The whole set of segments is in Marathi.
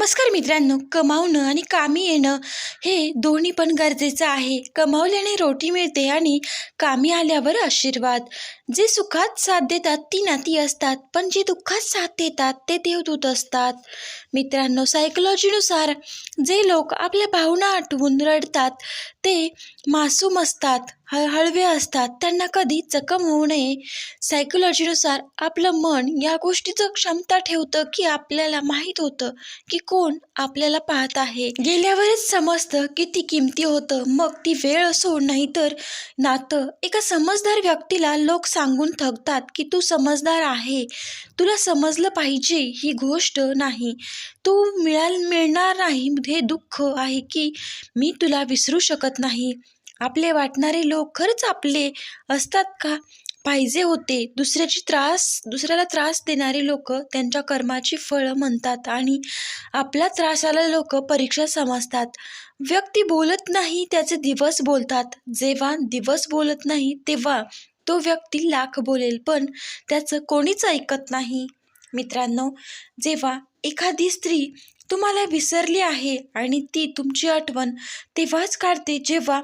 नमस्कार मित्रांनो कमावणं आणि कामी येणं हे दोन्ही पण गरजेचं आहे. कमावल्याने रोटी मिळते आणि कामी आल्यावर आशीर्वाद. जे सुखात साथ देतात ती नाती असतात. पण जे दुःखात साथ देतात ते देवदूत असतात. मित्रांनो सायकोलॉजीनुसार जे लोक आपल्या भावना आठवून रडतात ते मासूम असतात. हळवे असतात. त्यांना कधी जखम होऊ नये. सायकोलॉजीनुसार आपलं मन या गोष्टीचं क्षमता ठेवतं की आपल्याला माहीत होतं की कोण आपल्याला पाहत आहे. गेल्यावरच समजतं किती किमती होतं. मग ती वेळ असो नाहीतर नातं. एका समजदार व्यक्तीला लोक सांगून थकतात की तू समजदार आहे. तुला समजलं पाहिजे ही गोष्ट नाही. तू मिळाल मिळणार नाही. हे दुःख आहे की मी तुला विसरू शकत नाही. आपले वाटणारे लोक खरंच आपले असतात का? पाहिजे होते. दुसऱ्याची त्रास दुसऱ्याला त्रास देणारे लोक त्यांच्या कर्माची फळं म्हणतात आणि आपला त्रासाला लोक परीक्षा समजतात. व्यक्ती बोलत नाही त्याचे दिवस बोलतात. जेव्हा दिवस बोलत नाही तेव्हा तो व्यक्ती लाख बोलेल पण त्याचं कोणीच ऐकत नाही. मित्रांनो जेव्हा एखादी स्त्री तुम्हाला विसरली आहे आणि ती तुमची आठवण तेव्हाच काढते. जेव्हा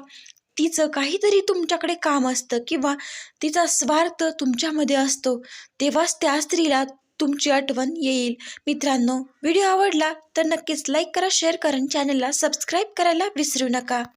तिचं काहीतरी तुमच्याकडे काम असतं किंवा तिचा स्वार्थ तुमच्यामध्ये असतो तेव्हाच त्या स्त्रीला तुमची आठवण येईल. मित्रांनो व्हिडिओ आवडला तर नक्कीच लाईक करा शेअर करा चॅनलला सबस्क्राईब करायला विसरू नका.